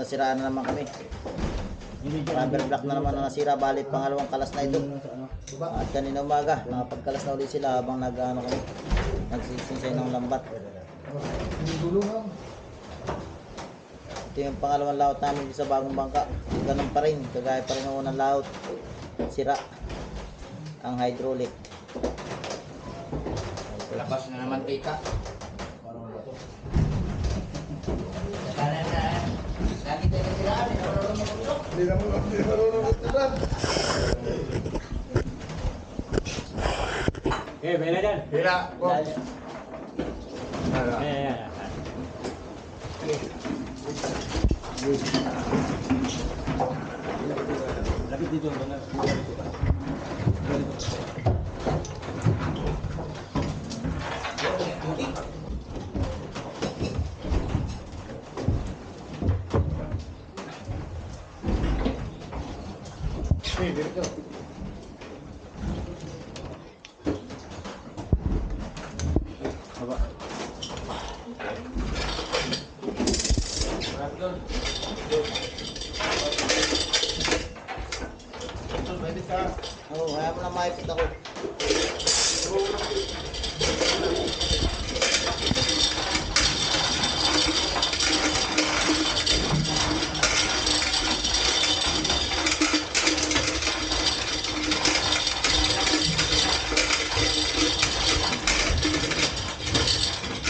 nasiraan na naman kami. Rubber block na naman ang nasira. Balit pangalawang kalas na ito. At kanina umaga, nakapagkalas na ulit sila habang nag-ano kami. Nagsisinsay ng lambat. Ito yung pangalawang laut namin sa bagong bangka. Ganun pa rin, kagaya pa rin ng unang laut. Sira ang hydraulic. Labas na naman tika. Parang Hindi na mo hindi na marunong magtira. Eh, may na dyan. Hila. Ayan, ayan, ayan. Lapit dito. banda. Dito ka. Eh, dito. Baba. Pwede ka. Oo, oh, kaya mo na maipit ako.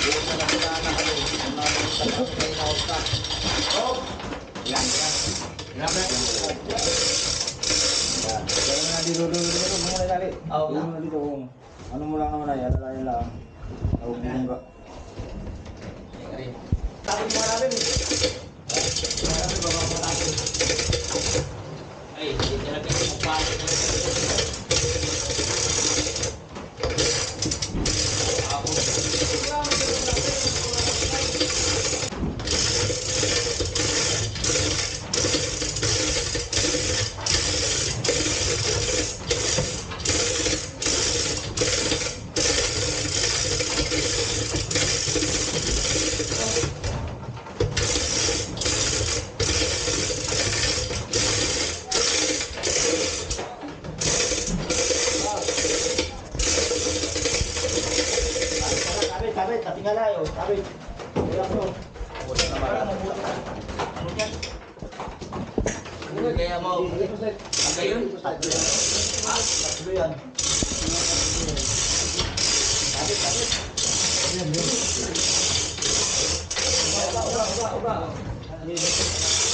Bukas na lang sila na kami. Ang mga pagkakas na kayo na usta. Yan, yan. Yan, yan. Kaya nga dito, dito, dito, muna dali. Oo. Dito dito, kung ano mo lang naman ay, alalayan lang. Tawag mo ka. Tapos mo namin. Ay, Mesmo.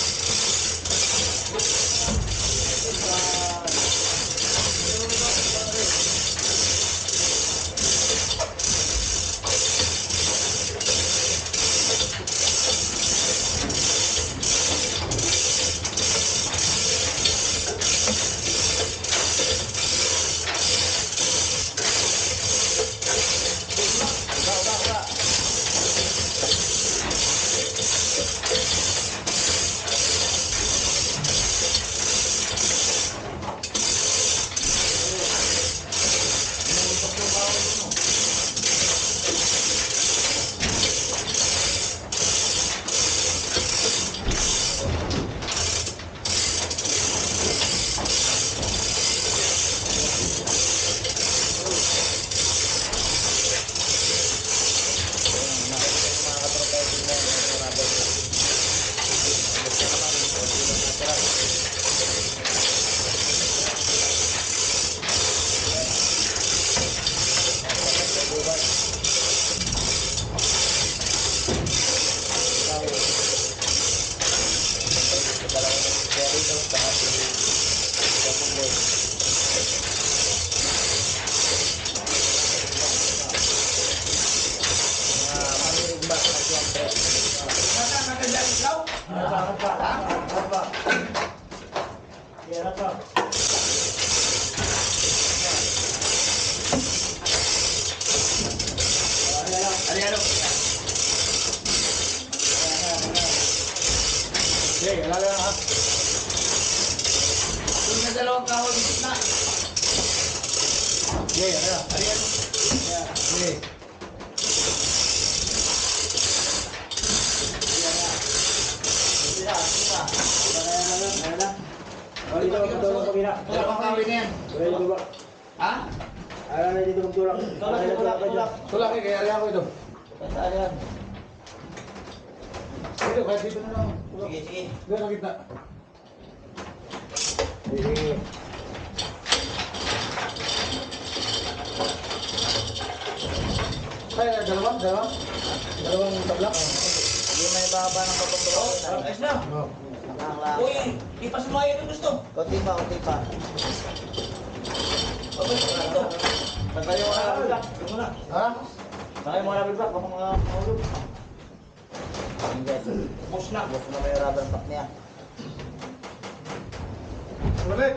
O, dito, magtulong kami na. Dalawang kawin na yan. Wala yung. Ha? Ayaw na dito magtulak. Tulak, tulak, tulak. Tulak eh, kaya ariya ko ito. Saan yan? Dito, kahit dito na lang. Sige, sige. Doon sa gitna. Sige. Ay, dalawa, dalawa. Dalawang tablak. Hindi mo ibaba ng pagpapagawa. Ayos na. Oh. Ang lang. Uy, ipasumaya yung gusto. Kunti pa, kunti pa. Babalik ko dito. Pantay yung mga nabilak. Yung muna. Ha? Pantay yung mga nabilak. Baka mga mahulog. Yes. Boss na. Gusto na may rubber pack niya. Balik.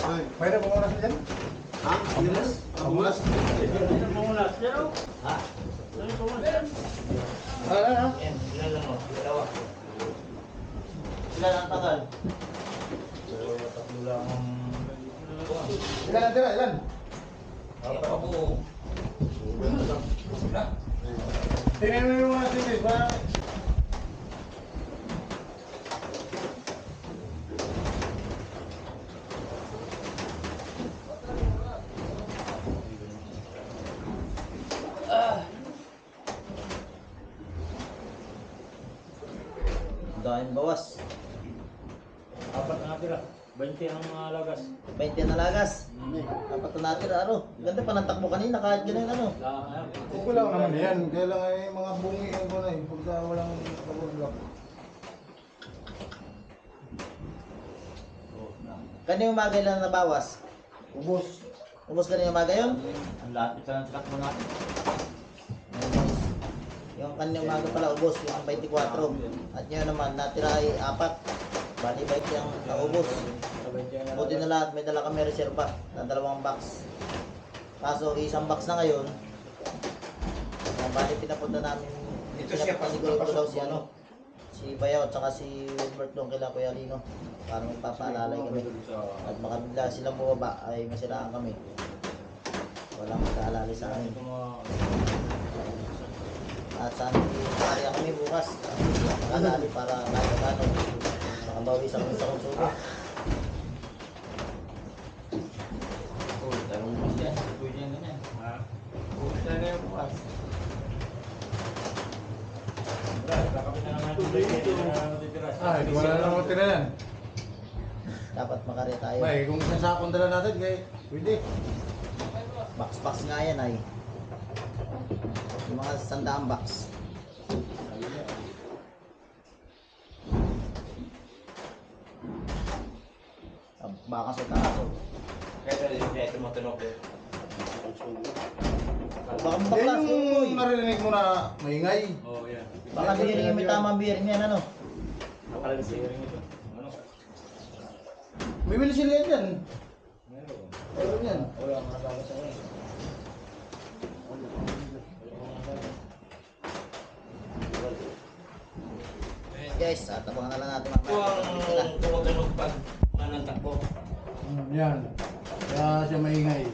Ay, mayroon pong oras na dyan? Ha? Amulas? Amulas. Ano pong ulas? Yan o. Ha? Ano? Ah, ah, ah. Yan, ilan lang mo? Dalawa. Ilan ang tagal? Tatlo lang ang... Ilan ang tira, ilan? Buo. Na. Tingnan mo yung mga titis, ba? Daming bawas. Apat na natira. 20 ang mga lagas. 20 na lagas. Dapat na natin, ano? Ganda pa ng takbo kanina kahit ganun ano. Lang, Okay lang naman yan. Kaya lang ay mga bungi ang na eh. Pagka walang kabulak. Kanina umaga lang nabawas. Ubus. Ubus kanina umaga yun? Ang lapit ka ng takbo natin. Yung kanina umaga pala ubos, yung 24. At yun naman, natira ay apat. Bali bait yung naubos. Buti na lahat, may dala kami reserva na dalawang box. Kaso isang box na ngayon. Uh, bali pinapunta namin, Ito siya, pinapasiguro ko daw si ano, si Bayaw at saka si Wilbert doon kila Kuya Lino. Para magpapaalalay kami. At baka bigla silang bumaba ay masiraan kami. Walang magkaalala sa amin. At saan area kami bukas. Kalali para kahit ano. Makabawi sa kami sa konsumo. Ah, wala na naman tira yan. Dapat makarya tayo. May, kung isang sakong dala natin, kaya pwede. Box-box nga yan ay. Yung mga sandaang box. Ah, Baka sa taas. oh. Kaya rin siya tumutunog. Baka Yan baklas yung yung narinig mo na maingay. Oo, yan. Baka bearing may tamang bearing yan ano. Nakalagay sa hearing ito. Ano? May will sila yan. Meron. Meron yan. Wala ang nakasawa sa hearing. Guys, at abangan na lang natin Ito mamaya. ang tumutunog pag manantak po. Mm, Yan. Kaya siya maingay.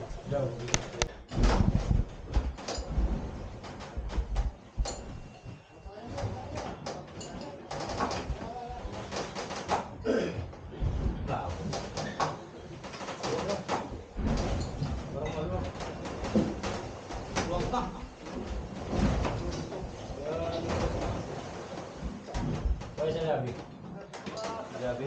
Huwag na. Kaya sa labi. Labi?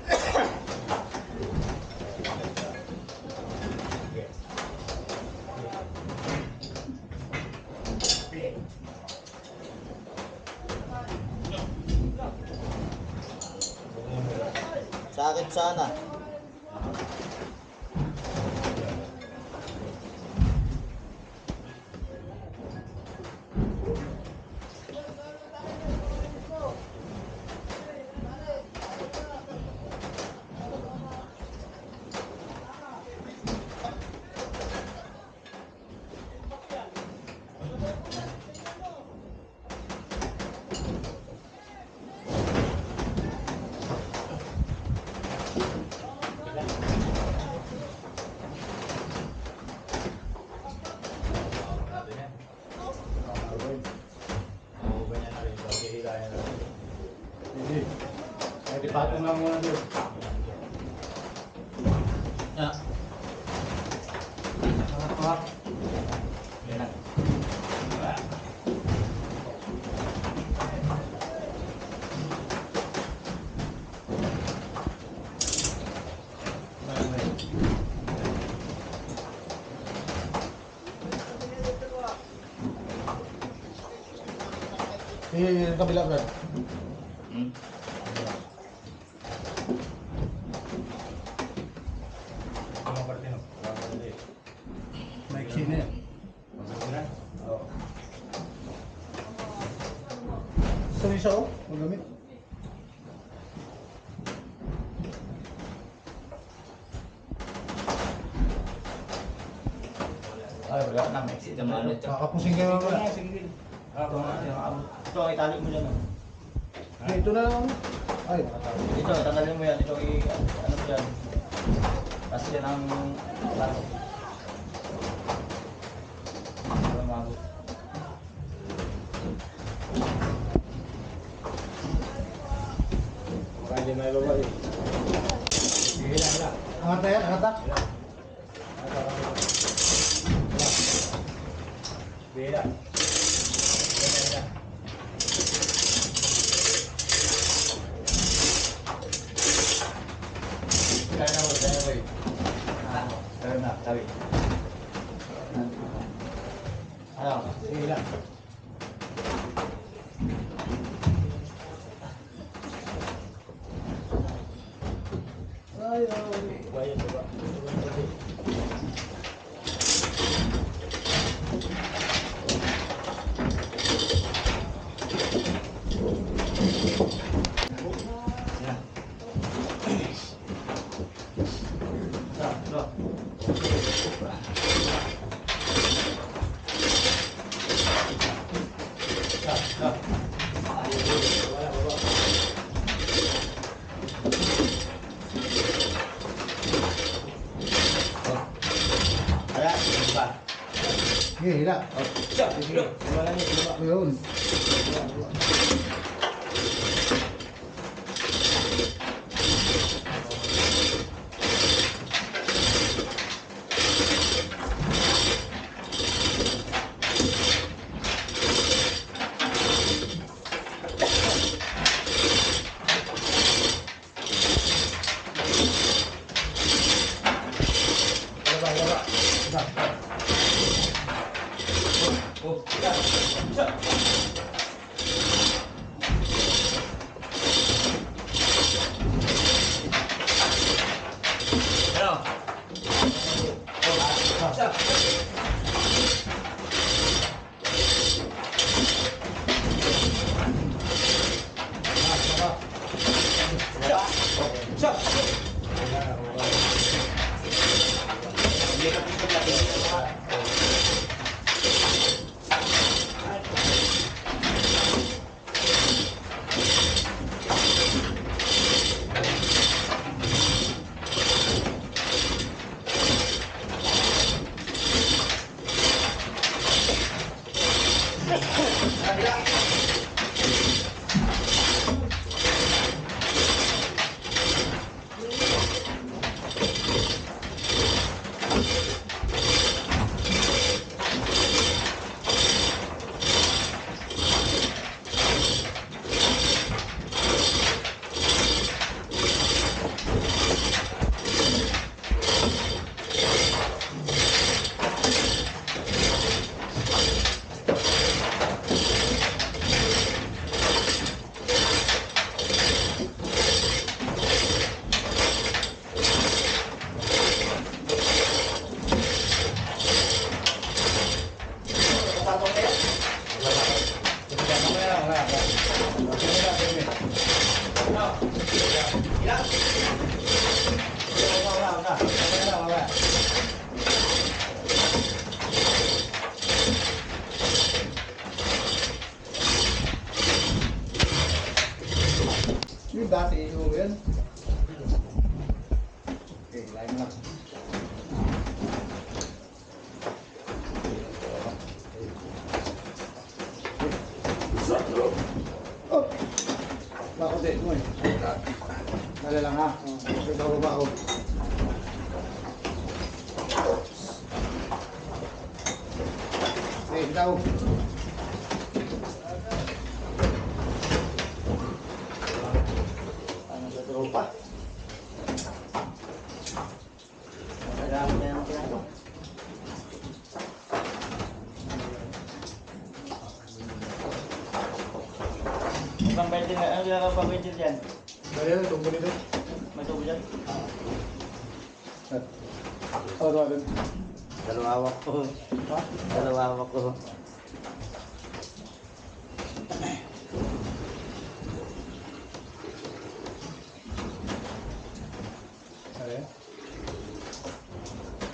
patong lang muna doon. Ah. Pangat, pangat. Yan na. Sige, yung kabila, Brad. Hmm. Ito mga parte, no? Wala ka ulit. Maiksi na yan. Magsasig na? Oo. Sorry sa o, magamit. Ay, wala na. May exit naman. Ito, Kakapusing kayo mga. sige. Ito, itali mo dyan. Okay, ito na lang. Ay, Ito, tanggalin mo yan. Ito, i, ano dyan. Tapos yan ang. Para maabot. Baka hindi may baba eh. Sige lang. angat na yan, angat na. Sige lang. Sige lang. Kaya na mo, kaya na mo. Kaya na, tabi. Ano? Sige lang. Ay, ay. Bayan, baba. Yan. Sarap, sarap. Sarap, sarap. Wala, baba. Ayan, diba? Sige, hila. Oh, siya, sige. Wala niyo, diba? Ayun. Baba, baba. Siya. Bako eh. Dali lang ha. Okay, daw ba ako? Okay, daw. Ano sa tropa? Kailangan na yung pinagawa. Ibang pwede na, ano yung pang pwede dyan? Dali lang, tungkol nito. May tubo dyan? Ano ba din? Dalawawak ko. Ha? Dalawawak ko. Ano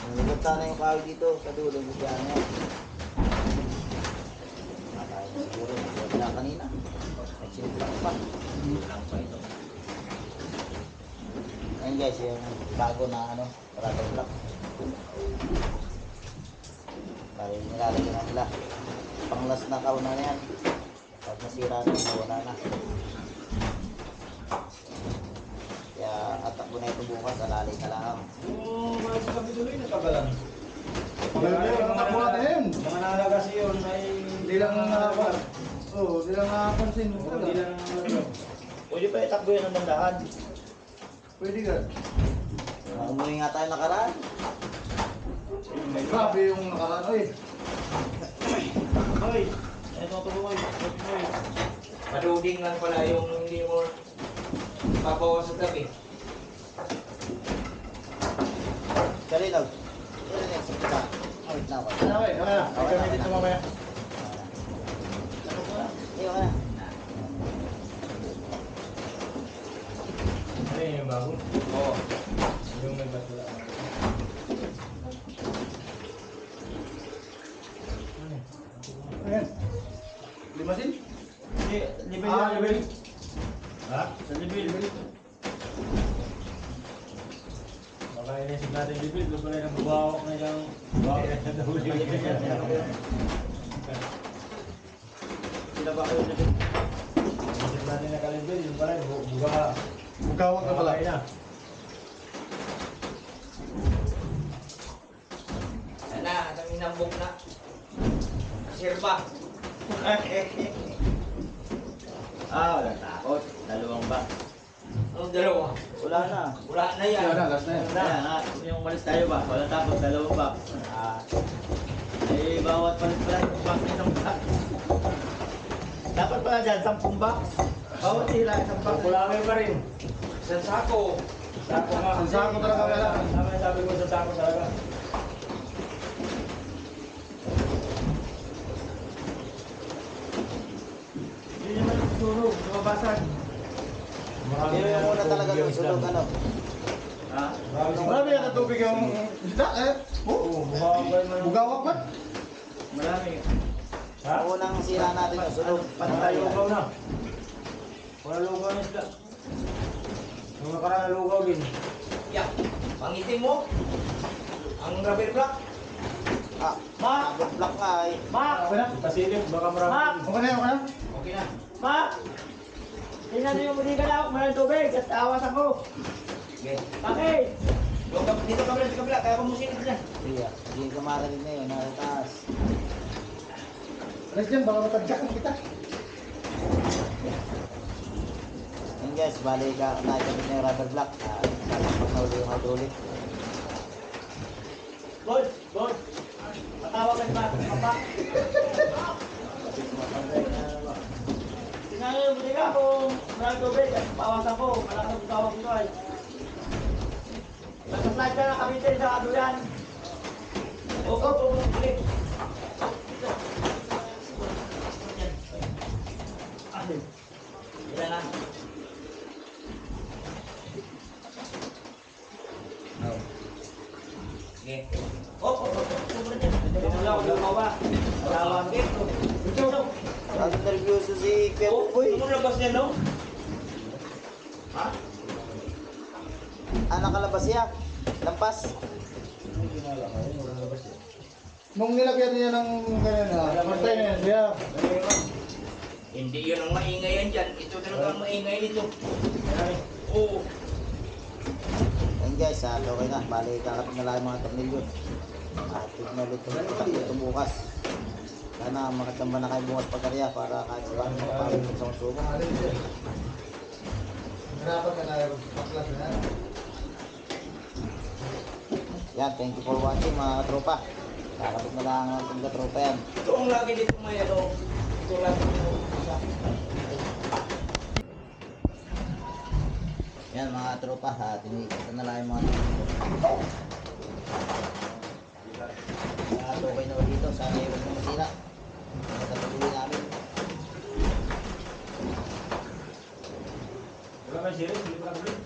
Nagpunta na yung kahoy dito sa dulo. Bigyan na yan. Nakain na siguro. Nagpunta na kanina. Nagsimplak pa. Ayun guys, yung bago na ano, rubber block. Dahil nilalagyan na nila. Panglas na kauna na yan. Pag nasira na, wala na. Kaya atak ko na ito bukas, alalay na lang. Yung mga sa kapituloy, nagkagalan. Magaling na yung mga nalaga kasi yun ay... Hindi lang nakakapan. Oo, hindi lang nakapansin. Hindi. Pwede pa itakbo yun ng dandahan. Pwede ka. Umuwi nga tayo nakaraan. Grabe yung nakaraan. Oy, ano itong tubo ko? Hoy, Maduding lang pala yung hindi mo pabawas sa gabi. Dali daw. Dali ka. Wait na ako. ano ba? Ano na? Ikaw na dito mamaya. Iyo ka na. Ano yun yung bago? Oo. Yung may basura. Ayan. Limasin? Hindi, libil Ah, lang. libil. Ha? Sa libil. Baka inisip natin yung bibig, gusto nila bubawak na yung bawak na sa huli. Sila ba kayo libil? Inisip natin na kalibil, yung pala, bu- buga ka. Bugawak na pala. Buga na. Inambok na. Sirba. Ah, wala takot. Dalawang ba? Ang dalawa. Wala na. Wala na yan. Yan na, last na yan. Wala na. Yung umalis tayo ba? Wala takot. Dalawang ba? Ah. Eh, bawat palit pala yung box ng box. Dapat pala dyan, sampung box. Bawat sila, isang box. Kulangin pa rin. Sa sako. Sako nga. Ang sako talaga. Tama yung sabi ko sa sako talaga. Hindi naman lumabasag. Marami na muna talaga yung isda. ano? Ha? Marami na- tubig yung isda eh. Oo. Oo, Bugawak ba? Marami. Ha? Ang unang sira natin yung sunog. Pantay lugaw na. Wala lugaw na isda. Yung nakaraan na lugaw din. Yan. Pangitim mo. Ang rubber block. Ah, Ma! Good luck nga eh. Ma! Okay na? Pasilip, baka marami. Ma! Okay na, okay na? Okay na. Ma! Tingnan niyo muli ka na ako, mayroong tubig at awas ako. Okay. Bakit? Doon ka- Dito ka pala. Kaya kumusilip dyan. Iya, hindi ka marinig na yun, nasa taas. Alis dyan, baka matagyakan kita. Yun guys, bali ka, nakikabit na yung rubber block. Ah, sasakot na uli yung hydraulic. Boy! Boy! Patawag ka ba? Papa? Tingnan niyo yung muli ka kung maraming tubig at pawasan ko. Malakas ang tawag ko ay. Nasa-slide ka na kami din sa kaduyan. Oo, oo, oo. Balik. Ilan na? Okay. Oh, oh, oh, oh. Sobrang dyan. Wala, wala ka ba? Wala ka dito. Ito. Ang nervyoso si Kuya Oh, Buboy. ano labas niya, no? ah, nakalabas siya. Lampas. Na. Nung nilagyan niya ng ganyan na, first time yan, siya. Hindi yun ang maingay yan dyan. Ito talaga ang maingay nito. Oo. Ayun guys, ah, okay na. Bali, kakapit na lang yung mga tornilyo. At na ulit ito bukas. Sana makatamba na kayo bukas pagkarya para kahit sa paano makapawin sa konsumo. Hirapan ka na yung baklas na yan. Thank you for watching mga tropa. Kakapit na lang ang mga tropa yan. Ito ang lagi dito may ano. Ito lagi dito. Yan mga tropa, ha, tinikita na lang yung mga At okay na ulit dito, sana yung masira. Matatuloy namin. Wala man siya rin.